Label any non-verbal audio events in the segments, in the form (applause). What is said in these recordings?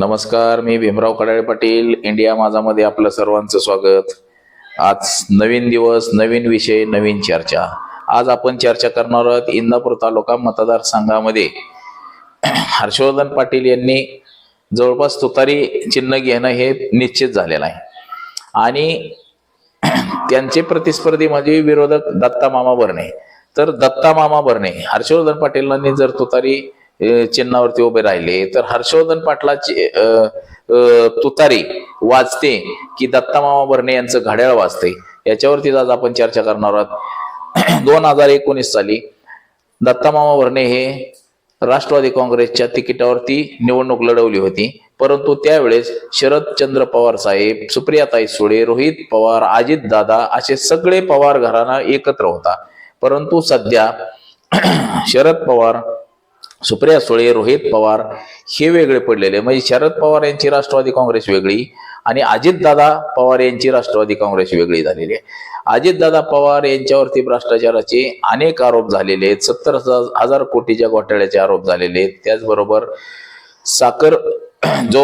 नमस्कार मी भीमराव कडाळे पाटील इंडिया माझामध्ये आपलं सर्वांचं स्वागत. आज नवीन दिवस नवीन विषय नवीन चर्चा. आज आपण चर्चा करणार आहोत इंदापूर तालुका मतदारसंघामध्ये. हर्षवर्धन पाटील यांनी जवळपास तुतारी चिन्ह घेणं हे निश्चित झालेलं आहे. आणि त्यांचे प्रतिस्पर्धी म्हणजे विरोधक दत्ता मामा भरणे तर दत्ता मामा भरणे हर्षवर्धन पाटीलांनी जर तुतारी चिन्हावरती उभे राहिले. तर हर्षवर्धन पाटलाची तुतारी वाजते की दत्तामामा भरणे यांचं घड्याळ वाजते. याच्यावरती आज आपण चर्चा करणार आहोत. (clears throat) दोन हजार एकोणीस साली दत्तामामा भरणे हे राष्ट्रवादी काँग्रेसच्या तिकिटावरती निवडणूक लढवली होती. परंतु त्यावेळेस शरदचंद्र पवार साहेब सुप्रियाताई सुळे रोहित पवार अजित दादा असे सगळे पवार घराणा एकत्र होता. परंतु सध्या (clears throat) शरद पवार सुप्रिया सुळे रोहित पवार हे वेगळे पडलेले. म्हणजे शरद पवार यांची राष्ट्रवादी काँग्रेस वेगळी आणि अजितदादा पवार यांची राष्ट्रवादी काँग्रेस वेगळी झालेली आहे. अजितदादा पवार यांच्यावरती भ्रष्टाचाराचे अनेक आरोप झालेले आहेत. सत्तर हजार कोटीच्या घोटाळ्याचे आरोप झालेले आहेत. त्याचबरोबर साखर (clears throat) जो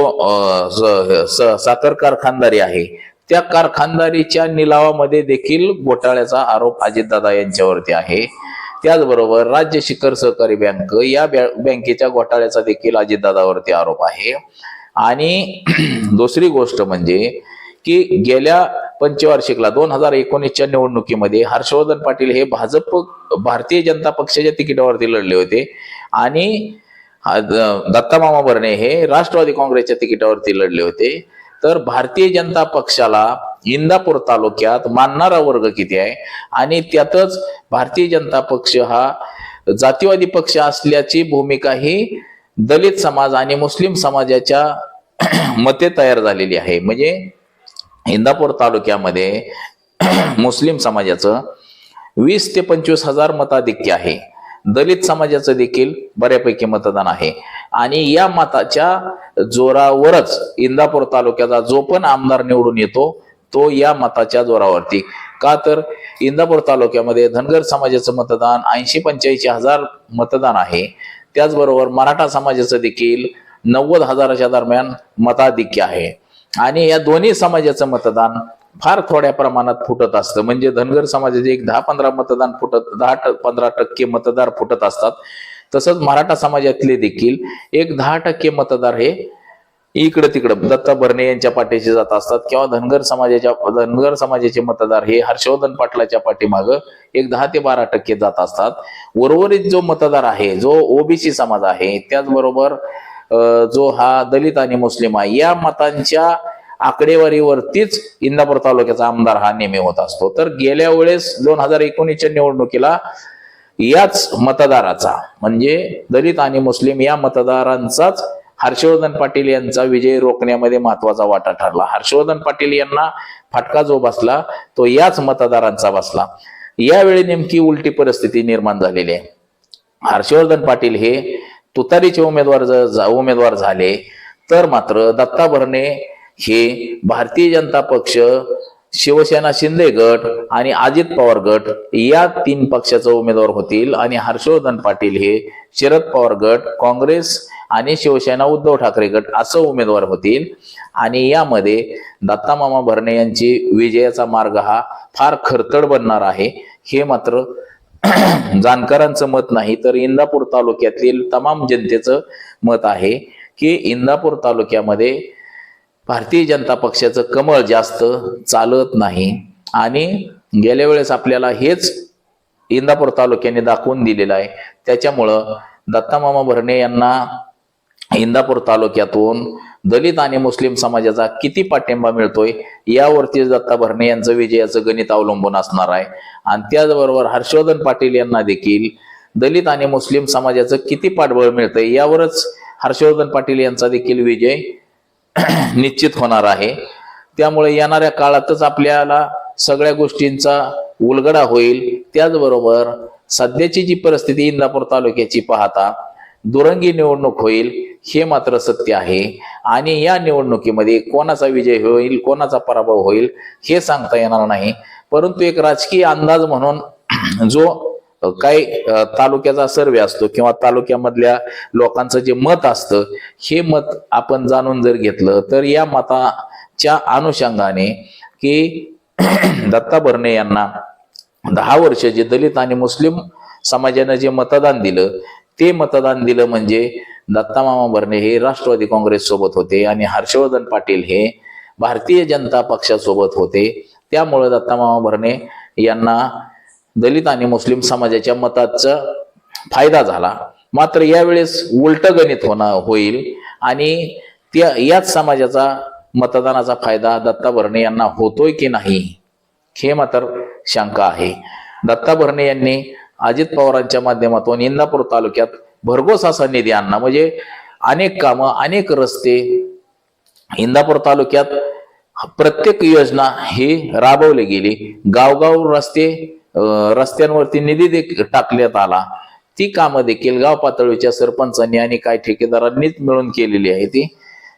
स- स- साखर कारखानदारी आहे त्या कारखानदारीच्या निलावामध्ये देखील घोटाळ्याचा आरोप अजितदादा यांच्यावरती आहे. त्याचबरोबर राज्य शिखर सहकारी बँक या बॅ- बँकेच्या घोटाळ्याचा देखील अजितदादावरती आरोप आहे. आणि (clears throat) दुसरी गोष्ट म्हणजे की गेल्या पंचवार्षिकला दोन हजार एकोणीसच्या निवडणुकीमध्ये हर्षवर्धन पाटील हे भाजप भारतीय जनता पक्षाच्या तिकिटावरती लढले होते. आणि दत्तामामा द- भरणे हे राष्ट्रवादी काँग्रेसच्या तिकिटावरती लढले होते. तर भारतीय जनता पक्षाला इंदापूर तालुक्यात मानणारा वर्ग किती आहे? आणि त्यातच भारतीय जनता पक्ष हा जातीवादी पक्ष असल्याची भूमिका ही दलित समाज आणि मुस्लिम समाजाच्या (clears throat) मते तयार झालेली आहे. म्हणजे इंदापूर तालुक्यामध्ये (clears throat) मुस्लिम समाजाचं वीस ते पंचवीस हजार मताधिक्य आहे. दलित समाजाचं देखील बऱ्यापैकी मतदान आहे. आणि या मताच्या जोरावरच इंदापूर तालुक्याचा जो पण आमदार निवडून येतो तो या मताच्या जोरावरती. का तर इंदापूर तालुक्यामध्ये धनगर समाजाचं मतदान ऐंशी पंच्याऐंशी हजार मतदान आहे. त्याचबरोबर मराठा समाजाचं देखील नव्वद हजाराच्या दरम्यान मताधिक्य आहे. आणि या दोन्ही समाजाचं मतदान फार थोड्या प्रमाणात फुटत असतं. म्हणजे धनगर समाजाचे एक दहा पंधरा मतदान फुटत दहा पंधरा टक्के मतदार फुटत असतात. तसंच मराठा समाजातले देखील एक दहा टक्के मतदार हे इकडं तिकडं दत्ता भरणे यांच्या पाठीशी जात असतात किंवा धनगर समाजाच्या धनगर समाजाचे मतदार हे हर्षवर्धन पाटलाच्या पाठीमागं एक दहा ते बारा टक्के जात असतात. उर्वरित जो मतदार आहे जो ओबीसी समाज आहे त्याचबरोबर अं, जो हा दलित आणि मुस्लिम आहे या मतांच्या आकडेवारीवरतीच इंदापूर तालुक्याचा आमदार हा नेहमी होत असतो. तर गेल्या वेळेस दोन हजार एकोणीसच्या निवडणुकीला याच मतदाराचा म्हणजे दलित आणि मुस्लिम या मतदारांचाच हर्षवर्धन पाटील यांचा विजय रोखण्यामध्ये महत्त्वाचा वाटा ठरला. हर्षवर्धन पाटील यांना फटका जो बसला तो याच मतदारांचा बसला. यावेळी नेमकी उलटी परिस्थिती निर्माण झालेली आहे. हर्षवर्धन पाटील हे तुतारीचे उमेदवार जर जा- उमेदवार झाले तर मात्र दत्ता भरणे हे भारतीय जनता पक्ष शिवसेना शिंदे गट आणि अजित पवार गट या तीन पक्षाचे उमेदवार होतील आणि हर्षवर्धन पाटील हे शरद पवार गट काँग्रेस आणि शिवसेना उद्धव ठाकरे गट असं उमेदवार होतील. आणि यामध्ये दत्तामामा भरणे यांची विजयाचा मार्ग हा फार खरतड बनणार आहे. हे मात्र (clears throat) जाणकारांचं मत नाही तर इंदापूर तालुक्यातील तमाम जनतेचं मत आहे की इंदापूर तालुक्यामध्ये भारतीय जनता पक्षाचं कमळ जास्त चालत नाही. आणि गेल्या वेळेस आपल्याला हेच इंदापूर तालुक्याने दाखवून दिलेलं आहे. त्याच्यामुळं दत्तामामा भरणे यांना इंदापूर तालुक्यातून दलित आणि मुस्लिम समाजाचा किती पाठिंबा मिळतोय यावरती दत्ता भरणे यांचं विजयाचं गणित अवलंबून असणार आहे. आणि त्याचबरोबर हर्षवर्धन पाटील यांना देखील दलित आणि मुस्लिम समाजाचं किती पाठबळ मिळतंय यावरच हर्षवर्धन पाटील यांचा देखील विजय (clears throat) निश्चित होणार आहे. त्यामुळे येणाऱ्या काळातच आपल्याला सगळ्या गोष्टींचा उलगडा होईल. त्याचबरोबर सध्याची जी परिस्थिती इंदापूर तालुक्याची पाहता दुरंगी निवडणूक होईल हे मात्र सत्य आहे. आणि या निवडणुकीमध्ये कोणाचा विजय होईल कोणाचा पराभव होईल हे सांगता येणार नाही. परंतु एक राजकीय अंदाज म्हणून (clears throat) जो काही तालुक्याचा सर्वे असतो किंवा तालुक्यामधल्या लोकांचं जे मत असतं हे मत आपण जाणून जर घेतलं तर या मताच्या अनुषंगाने की (clears throat) दत्ता भरणे यांना दहा वर्ष जे दलित आणि मुस्लिम समाजानं जे मतदान दिलं ते मतदान दिलं म्हणजे दत्तामामा भरणे हे राष्ट्रवादी काँग्रेस सोबत होते आणि हर्षवर्धन पाटील हे भारतीय जनता पक्षासोबत होते. त्यामुळे दत्तामामा भरणे यांना दलित आणि मुस्लिम समाजाच्या मताचा फायदा झाला. मात्र यावेळेस उलट गणित होणार होईल आणि त्या याच समाजाचा मतदानाचा फायदा दत्ता भरणे यांना होतोय की नाही हे मात्र शंका आहे. दत्ता भरणे यांनी अजित पवारांच्या माध्यमातून इंदापूर तालुक्यात भरघोस असा निधी आणणं म्हणजे अनेक कामं अनेक रस्ते इंदापूर तालुक्यात प्रत्येक योजना ही राबवली गेली. गावगाव रस्ते रस्त्यांवरती निधी देखील टाकण्यात आला. ती कामं देखील गाव पातळीच्या सरपंचांनी आणि काही ठेकेदारांनीच मिळून केलेली आहे ती.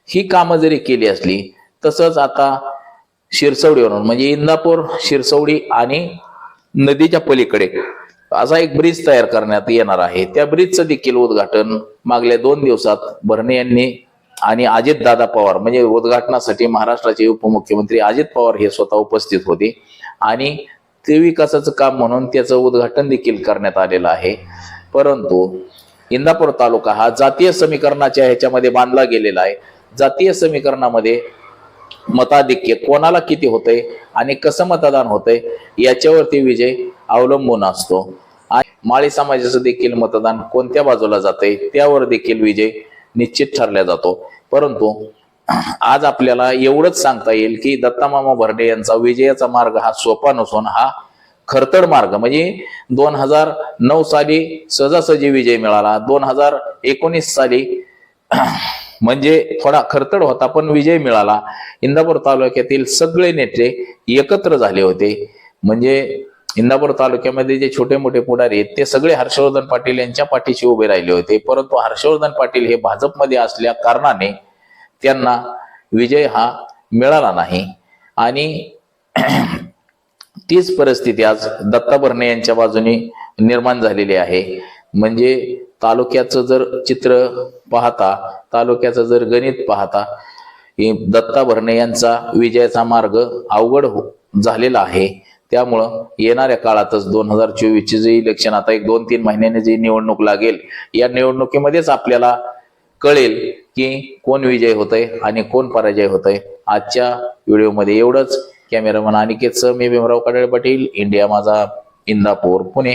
ही कामं जरी केली असली तसंच आता शिरसवडीवरून म्हणजे इंदापूर शिरसवडी आणि नदीच्या पलीकडे असा एक ब्रिज तयार करण्यात येणार आहे. त्या ब्रिजचं देखील उद्घाटन मागल्या दोन दिवसात भरणे यांनी आणि अजित दादा पवार म्हणजे उद्घाटनासाठी महाराष्ट्राचे उपमुख्यमंत्री अजित पवार हे स्वतः उपस्थित होते. आणि ते विकासाचं काम म्हणून त्याचं उद्घाटन देखील करण्यात आलेलं आहे. परंतु इंदापूर तालुका हा जातीय समीकरणाच्या ह्याच्यामध्ये बांधला गेलेला आहे. जातीय समीकरणामध्ये मताधिक्य कोणाला किती होतंय आणि कसं मतदान होतंय याच्यावरती विजय अवलंबून असतो. आणि माळी समाजाचं देखील मतदान कोणत्या बाजूला जाते त्यावर देखील विजय निश्चित ठरला जातो. परंतु आज आपल्याला एवढंच सांगता येईल की दत्तामामा भरडे यांचा विजयाचा मार्ग हा सोपा नसून हा खरतड मार्ग. म्हणजे दोन हजार नऊ साली सहजासहजी विजय मिळाला. दोन हजार एकोणीस साली (clears throat) म्हणजे थोडा खरतड होता पण विजय मिळाला. इंदापूर तालुक्यातील सगळे नेते एकत्र झाले होते. म्हणजे इंदापूर तालुक्यामध्ये जे छोटे मोठे पुढारी आहेत ते सगळे हर्षवर्धन पाटील यांच्या पाठीशी उभे राहिले होते. परंतु हर्षवर्धन पाटील हे भाजपमध्ये असल्या कारणाने त्यांना विजय हा मिळाला नाही. आणि (clears throat) तीच परिस्थिती आज दत्ता भरणे यांच्या बाजूने निर्माण झालेली आहे. म्हणजे तालुक्याचं जर चित्र पाहता तालुक्याचं जर गणित पाहता दत्ता भरणे यांचा विजयाचा मार्ग अवघड हो-, झालेला आहे. त्यामुळं येणाऱ्या काळातच दोन हजार चोवीसचे जे इलेक्शन आता एक दोन तीन महिन्याने जी निवडणूक लागेल या निवडणुकीमध्येच आपल्याला कळेल की कोण विजय होतय आणि कोण पराजय होतय. आजच्या व्हिडिओमध्ये एवढंच. कॅमेरामन अनिकेत सह मी भीमराव कडाळे पाटील इंडिया माझा इंदापूर पुणे.